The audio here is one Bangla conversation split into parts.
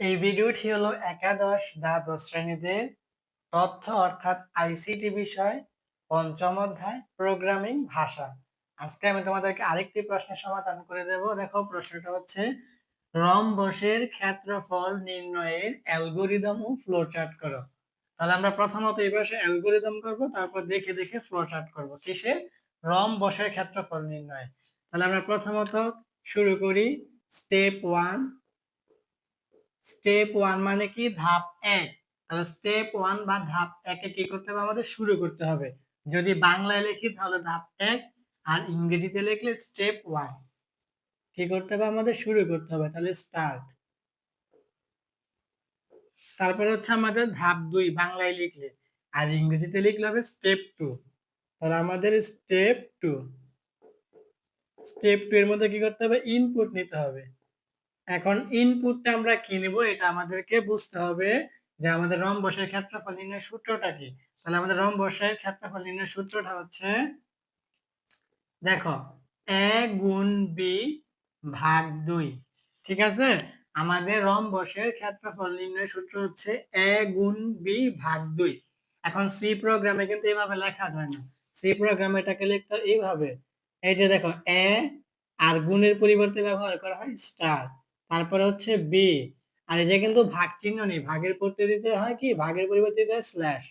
এই ভিডিওটি হলো একাদশ দ্বাদশ শ্রেণীদের তথ্য অর্থাৎ আইসিটি বিষয়, পঞ্চম অধ্যায় প্রোগ্রামিং ভাষা। আজকে আমি তোমাদেরকে আরেকটি প্রশ্নের সমাধান করে দেব। দেখো, প্রশ্নটা হচ্ছে, রম রম্বসের ক্ষেত্রফল নির্ণয়ের অ্যালগোরিদম ও ফ্লোচার্ট করো। তাহলে আমরা প্রথমত এই পাশে অ্যালগোরিদম করব, তারপর দেখে দেখে ফ্লোচার্ট করব। কিসে? রম রম্বসের ক্ষেত্রফল নির্ণয়। তাহলে আমরা প্রথমত শুরু করি স্টেপ ওয়ান স্টেপ ওয়ান মানে কি? ধাপ এক। তাহলে স্টেপ ওয়ান বা ধাপ একে কি করতে হবে? আমাদের শুরু করতে হবে। যদি বাংলায় লিখি তাহলে ধাপ এক, আর ইংরেজিতে লিখলে স্টেপ ওয়ান কি করতে হবে? আমাদের শুরু করতে হবে। তাহলে স্টার্ট তারপরে হচ্ছে আমাদের ধাপ দুই, বাংলায় লিখলে। আর ইংরেজিতে লিখলে হবে স্টেপ টু তাহলে আমাদের স্টেপ টু স্টেপ টু এর মধ্যে কি করতে হবে? ইনপুট নিতে হবে। এখন ইনপুটটা আমরা কি নিব? এটা আমাদেরকে বুঝতে হবে যে আমাদের রম্বসের ক্ষেত্রফল নির্ণয়ের সূত্রটা কি? তাহলে আমাদের রম্বসের ক্ষেত্রফল নির্ণয়ের সূত্রটা হচ্ছে, দেখো এ গুণ বি ভাগ দুই, ঠিক আছে? আমাদের রম্বসের ক্ষেত্রফল নির্ণয়ের সূত্র হচ্ছে এ গুণ বি ভাগ দুই। এখন সি প্রোগ্রামে কিন্তু এইভাবে লেখা যায় না। সি প্রোগ্রামে এটাকে লিখতে এইভাবে এই যে দেখো এ আর গুণের পরিবর্তে ব্যবহার করা হয় স্টার তারপরে হচ্ছে বি আর এই যে কিন্তু ভাগ চিহ্ন নেই, ভাগের পড়তে দিতে হয় কি? ভাগের পরিবর্তে দিতে হয় স্ল্যাশ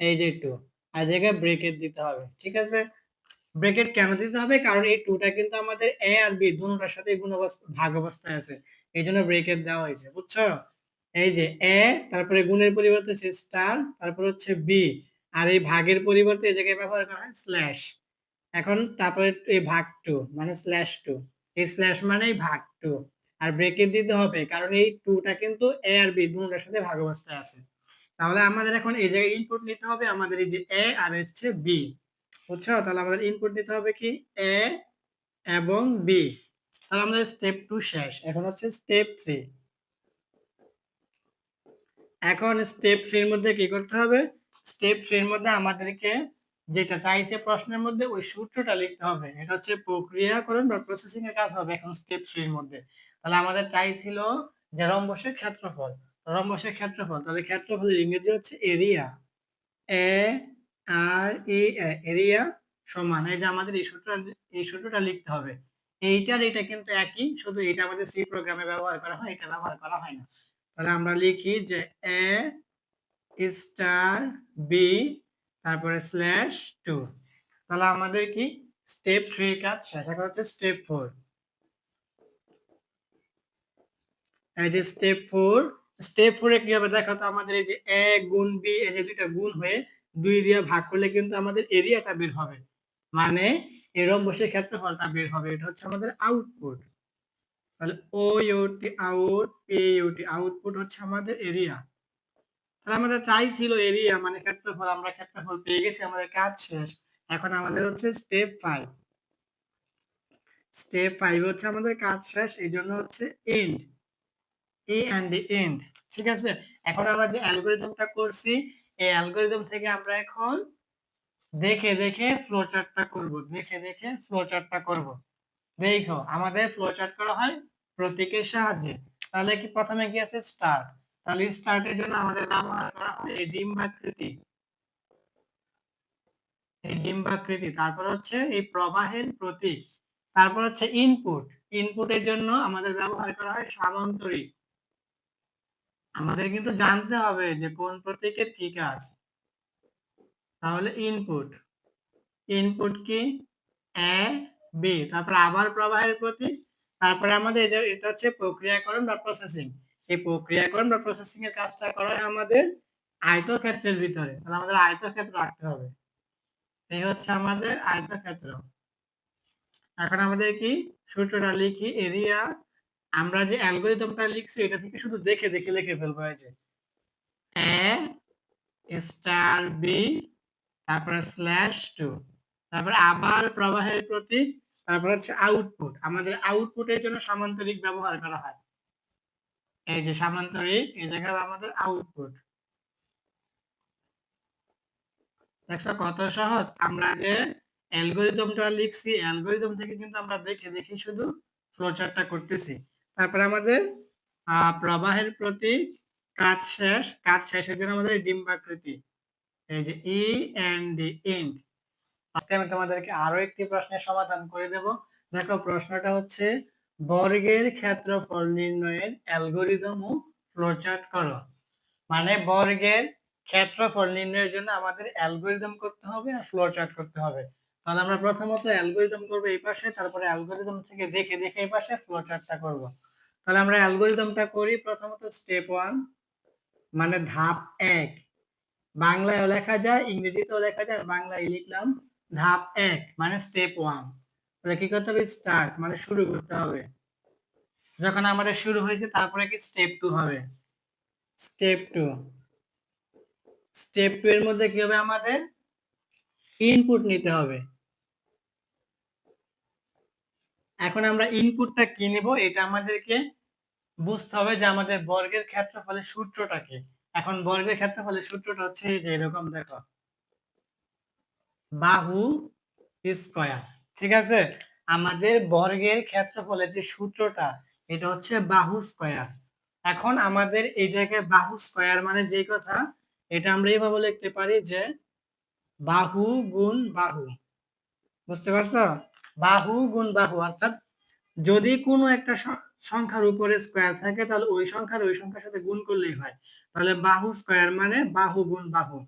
এই যে টু আর জায়গায় ব্রেকেট দিতে হবে, ঠিক আছে? ব্রেকেট কেন দিতে হবে? কারণ এই টুটা কিন্তু আমাদের এ আর বি দুটোটার সাথে গুণ ভাগ অবস্থায় আছে। এই জন্য ব্রেকেট দেওয়া হয়েছে, বুঝছ? এই যে এ তারপরে গুণের পরিবর্তে হচ্ছে স্টার তারপর হচ্ছে বি আর এই ভাগের পরিবর্তে এই জায়গায় ব্যবহার করা হয় স্ল্যাশ এখন তারপরে এই ভাগ টু মানে স্ল্যাশ টু এই স্ল্যাশ মানেই ভাগ টু আর ব্রেকেট দিতে হবে, কারণ এই টুটা কিন্তু এ আর বি দুটার সাথে ভাগ অবস্থায় আছে। তাহলে আমাদের এখন এই জায়গায় ইনপুট নিতে হবে আমাদের এই যে এ আর হচ্ছে বি বুঝছ? তাহলে আমাদের ইনপুট দিতে হবে কি? এ এবং বি তাহলে আমাদের স্টেপ টু শেষ। এখন হচ্ছে স্টেপ থ্রি এখন স্টেপ থ্রির মধ্যে কি করতে হবে? স্টেপ থ্রির মধ্যে আমাদেরকে যেটা চাইছে প্রশ্নের মধ্যে ওই সূত্রটা লিখতে হবে। এটা হচ্ছে প্রক্রিয়াকরণ বা প্রসেসিং এর কাজ হবে এখন স্টেপ থ্রির মধ্যে। তাহলে আমাদের তাই ছিল যে রম্বসের ক্ষেত্রফল। রম্বসের ক্ষেত্রফল, তাহলে ক্ষেত্রফলের ইংরেজি হচ্ছে area A R A area সমান। এই যে আমাদের এই সূত্রটা এই সূত্রটা লিখতে হবে। এইটার, এটা কিন্তু একই, শুধু এটা আমাদের সি প্রোগ্রামে ব্যবহার করা হয়, এটা ব্যবহার করা হয় না। তাহলে আমরা লিখি যে এ স্টার বি তারপরে স্ল্যাশ টু তাহলে আমাদের কি? স্টেপ থ্রি কাজ শেষ। এখন হচ্ছে স্টেপ ফোর এই যে স্টেপ ফোর স্টেপ ফোরে কি হবে দেখো তো আমাদের এই যে এ গুণ বি এই যে দুইটা গুণ হয়ে দুই দিয়ে ভাগ করলে কিন্তু আমাদের এরিয়াটা বের হবে। মানে এরম বসে ক্ষেত্রফলটা বের হবে। এটা হচ্ছে আমাদের আউটপুট তাহলে O U T out P U T output হচ্ছে আমাদের এরিয়া তাহলে আমাদের চাইছিল এরিয়া মানে ক্ষেত্রফল। আমরা ক্ষেত্রফল পেয়ে গেছি, আমাদের কাজ শেষ। এখন আমাদের হচ্ছে স্টেপ ফাইভ স্টেপ ফাইভ হচ্ছে আমাদের কাজ শেষ, এই জন্য হচ্ছে এন্ড এ অ্যান্ড এন্ড ঠিক আছে? এখন আমরা যে অ্যালগোরিদমটা করছি, এই অ্যালগোরিদম থেকে আমরা এখন দেখে দেখে ফ্লো চার্টটা করব, দেখে দেখে ফ্লো চার্টটা করব। দেখো, আমাদের ফ্লো চার্ট করা হয় প্রতীকের সাহায্যে। তাহলে কি প্রথমে কি আছে? স্টার্ট তাহলে স্টার্টের জন্য আমাদের ব্যবহার করা হয় এই ডিম্বাকৃতি। এই ডিম্বাকৃতি। তারপর হচ্ছে এই প্রবাহের প্রতীক। তারপর হচ্ছে ইনপুট ইনপুটের জন্য আমাদের ব্যবহার করা হয় সামান্তরিক। আমাদের কিন্তু জানতে হবে যে কোন প্রতীকের কি কাজ। তাহলে ইনপুট ইনপুট কি? এ বি তারপর আবার প্রবাহের প্রতীক। তারপরে আমাদের যে, এটা হচ্ছে প্রক্রিয়াকরণ বা প্রসেসিং এই প্রক্রিয়াকরণ বা প্রসেসিং এর কাজটা করা আমাদের আয়তক্ষেত্রের ভিতরে। তাহলে আমাদের আয়তক্ষেত্র রাখতে হবে। এই হচ্ছে আমাদের আয়তক্ষেত্র। এখন আমাদের কি? সূত্রটা লিখি এরিয়া আমরা যে অ্যালগরিদমটা লিখছি, এটা থেকে শুধু দেখে দেখে, লিখে ফেলব, এই যে। এ স্টার বি তারপরে স্ল্যাশ টু তারপরে আবার প্রবাহের প্রতীক, তারপর হচ্ছে আউটপুট আমাদের আউটপুটের জন্য সামান্তরিক ব্যবহার করা হয়। এই যে সামান্তরিক, এই জায়গায় আমাদের আউটপুট দেখছ কত সহজ? আমরা যে অ্যালগরিদমটা লিখছি, অ্যালগরিদম থেকে কিন্তু আমরা দেখে দেখে শুধু ফ্লোচার্টটা করতেছি। তারপরে আমাদের প্রবাহের প্রতি কাজ শেষ, কাজ শেষের জন্য আমাদের ডিম্বাকৃতি। এই যে ই এন্ড ডি আজকে আমি তোমাদেরকে আরও একটি প্রশ্নের সমাধান করে দেব। দেখো, প্রশ্নটা হচ্ছে, বর্গের ক্ষেত্রফল নির্ণয়ের অ্যালগোরিদম ও ফ্লোচার্ট করো। মানে বর্গের ক্ষেত্রফল নির্ণয়ের জন্য আমাদের অ্যালগোরিদম করতে হবে আর ফ্লোচার্ট করতে হবে। তাহলে আমরা প্রথমত অ্যালগোরিদম করব এই পাশে, তারপরে অ্যালগোরিদম থেকে দেখে দেখে এই পাশে ফ্লোচার্টটা করব। তাহলে আমরা অ্যালগোরিদমটা করি, প্রথমত স্টেপ ওয়ান মানে ধাপ এক। বাংলায় লেখা যায়, ইংরেজিতেও লেখা যায় বাংলায় লিখলাম ধাপ এক মানে স্টেপ ওয়ান তাহলে কি করতে হবে? স্টার্ট মানে শুরু করতে হবে। যখন আমাদের শুরু হয়েছে, তারপরে কি স্টেপ টু হবে? স্টেপ টু স্টেপ টু এর মধ্যে কি হবে? আমাদের ইনপুট নিতে হবে। এখন আমরা ইনপুটটা কি নিব? এটা আমাদেরকে বুঝতে হবে যে আমাদের বর্গের ক্ষেত্রফলের সূত্রটা কি। এখন বর্গের ক্ষেত্রফলের সূত্রটা হচ্ছে এই যে এরকম, দেখো। বাহু স্কয়ার, ঠিক আছে? আমাদের বর্গের ক্ষেত্রফলের যে সূত্রটা, এটা হচ্ছে বাহু স্কয়ার। এখন আমাদের এই জায়গায় বাহু স্কয়ার মানে যে কথা, এটা আমরা এইভাবে লিখতে পারি যে বাহু গুণ বাহু। বুঝতে পারছ? বাহু গুণ বাহু, অর্থাৎ যদি কোনো একটা সংখ্যার উপরে স্কোয়ার থাকে, তাহলে ওই সংখ্যার ওই সংখ্যার সাথে গুণ করলেই হয়। তাহলে বাহু স্কোয়ার মানে বাহু গুণ বাহু।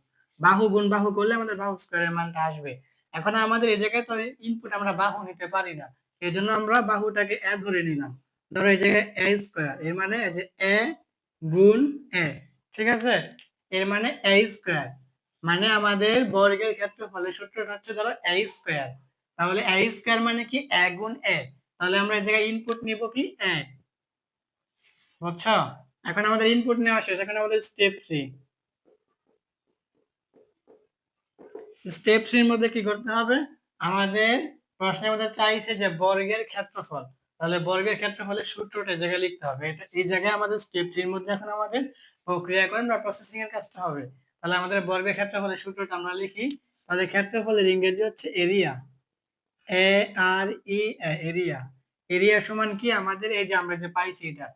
বাহু গুণ বাহু করলে আমাদের বাহু স্কোয়ারের মানটা আসবে। এখন আমাদের এই জায়গায় তো ইনপুট আমরা বাহু নিতে পারি না। এই জন্য আমরা বাহুটাকে এ ধরে নিলাম। ধরো এই জায়গায় এ স্কোয়ার এর মানে যে এ গুণ এ, ঠিক আছে? এর মানে এ স্কোয়ার মানে আমাদের বর্গের ক্ষেত্রফলের সূত্রটা হচ্ছে ধরো এ স্কোয়ার তাহলে এ স্কোয়ার মানে কি? এ গুণ এ তাহলে আমরা এই জায়গায় ইনপুট নিব কি? এ বুঝছ? এখন আমাদের ইনপুট নেওয়া শেষ। এখন আমাদের স্টেপ থ্রি স্টেপ থ্রির মধ্যে কি করতে হবে? আমাদের প্রশ্নের মধ্যে চাইছে যে বর্গের ক্ষেত্রফল। তাহলে বর্গের ক্ষেত্রফলের সূত্রটা জায়গায় লিখতে হবে। এটা এই জায়গায় আমাদের স্টেপ থ্রির মধ্যে এখন আমাদের প্রক্রিয়াকরণ বা প্রসেসিং এর কাজটা হবে। তাহলে আমাদের বর্গের ক্ষেত্রফলের সূত্রটা আমরা লিখি। তাহলে ক্ষেত্রফলের ইংরেজি হচ্ছে area A R E area area সমান কি আমাদের? এই যে আমরা যে পাইছি এটা।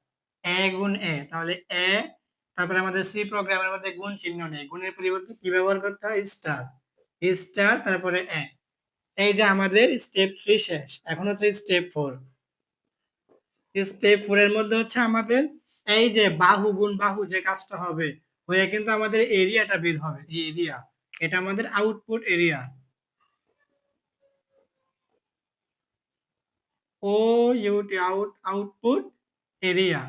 এ গুণ এ তাহলে এ তারপরে আমাদের সি প্রোগ্রামের মধ্যে গুণ চিহ্ন নেই। গুণের পরিবর্তে কি ব্যবহার করতে হয়? স্টার স্টার তারপরে এ এই যে আমাদের স্টেপ থ্রি শেষ। এখন হচ্ছে স্টেপ ফোর স্টেপ ফোর এর মধ্যে হচ্ছে আমাদের এই যে বাহু, গুণ বাহু যে কাজটা হবে, হয়ে কিন্তু আমাদের এরিয়াটা বের হবে। এই এরিয়া এটা আমাদের output area O U T out output area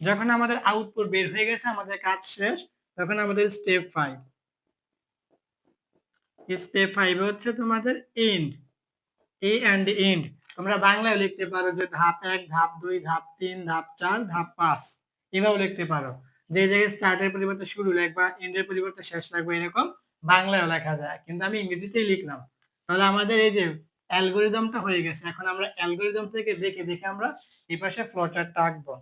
যখন আমাদের আউটপুট বের হয়ে গেছে, আমাদের কাজ শেষ, তখন আমাদের স্টেপ ফাইভ স্টেপ ফাইভ হচ্ছে তোমাদের এন্ড এ অ্যান্ড এন্ড তোমরা বাংলায় লিখতে পারো যে ধাপ এক, ধাপ দুই, ধাপ তিন, ধাপ চার, ধাপ পাঁচ। এভাবে লিখতে পারো। যে জায়গায় স্টার্টের পরিবর্তে শুরু লাগবা এন্ডের পরিবর্তে শেষ লাগবে এরকম বাংলায় লেখা যায়। কিন্তু আমি ইংরেজিতেই লিখলাম। তাহলে আমাদের এই যে অ্যালগোরিদমটা হয়ে গেছে। এখন আমরা অ্যালগোরিদম থেকে দেখে দেখে আমরা এই পাশে ফ্লোচার্টটা আঁকবো।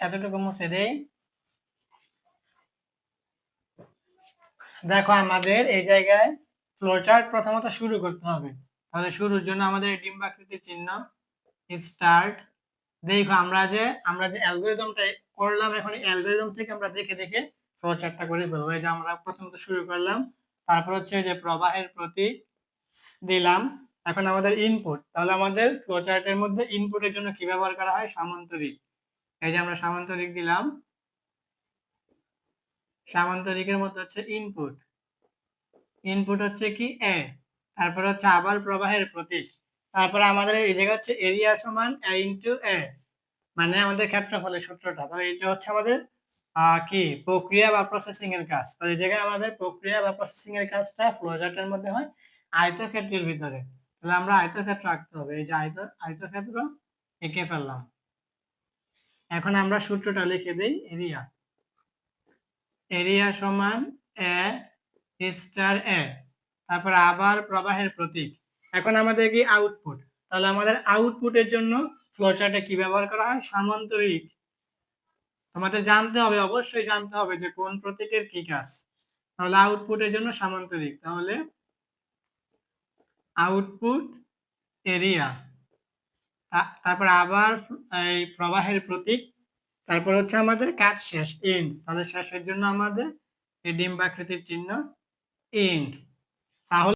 এতটুকু মুছে দেই। দেখো, আমাদের এই জায়গায় ফ্লোচার্ট প্রথমত শুরু করতে হবে। তাহলে শুরুর জন্য আমাদের ডিম্বাকৃতির চিহ্ন স্টার্ট। দেখো, আমরা যে আমরা যে অ্যালগোরিদমটা করলাম, এখন অ্যালগোরিদম থেকে আমরা দেখে দেখে ফ্লোচার্টটা করে ফেলব। এই যে আমরা প্রথমত শুরু করলাম। তারপর হচ্ছে যে প্রবাহের প্রতীক দিলাম। এখন আমাদের ইনপুট তাহলে আমাদের ফ্লোচার্টের মধ্যে ইনপুটের জন্য কি ব্যবহার করা হয়? সামান্তরিক। এই যে আমরা সামান্তরিক দিলাম, সামান্তরিকের মধ্যে হচ্ছে ইনপুট ইনপুট হচ্ছে কি? এ তারপর হচ্ছে আবার প্রবাহের প্রতীক। তারপরে আমাদের এই জায়গা হচ্ছে এরিয়া সমান এ ইন্টু এ মানে আমাদের ক্ষেত্রফলের সূত্রটা। তাহলে এটা হচ্ছে আমাদের কি? প্রক্রিয়া বা প্রসেসিং এর কাজ। তো এই জায়গায় আমাদের প্রক্রিয়া বা প্রসেসিং এর কাজটা ফ্লোচার্টের মধ্যে হয় আয়তক্ষেত্রের ভিতরে। তাহলে আমরা আয়তক্ষেত্র আঁকতে হবে। এই যে আয়ত, আয়তক্ষেত্র এঁকে ফেললাম। এখন আমরা সূত্রটা লিখে দেই, এরিয়া। এরিয়া সমান এ স্টার এ। তারপর আবার প্রবাহের প্রতীক। এখন আমাদের কি আউটপুট তাহলে আমাদের আউটপুটের জন্য ফ্লোচার্টে কি ব্যবহার করা হয়? সামান্তরিক তোমাদের জানতে হবে, অবশ্যই জানতে হবে যে কোন প্রতীকের কি কাজ। তাহলে আউটপুটের জন্য সামান্তরিক। তাহলে আউটপুট এরিয়া তারপর আবার এই প্রবাহের প্রতীক। তারপর হচ্ছে আমাদের কাজ শেষ এন্ড তাহলে শেষের জন্য আমাদের এই ডিম্বাকৃতির চিহ্ন এন্ড তাহলে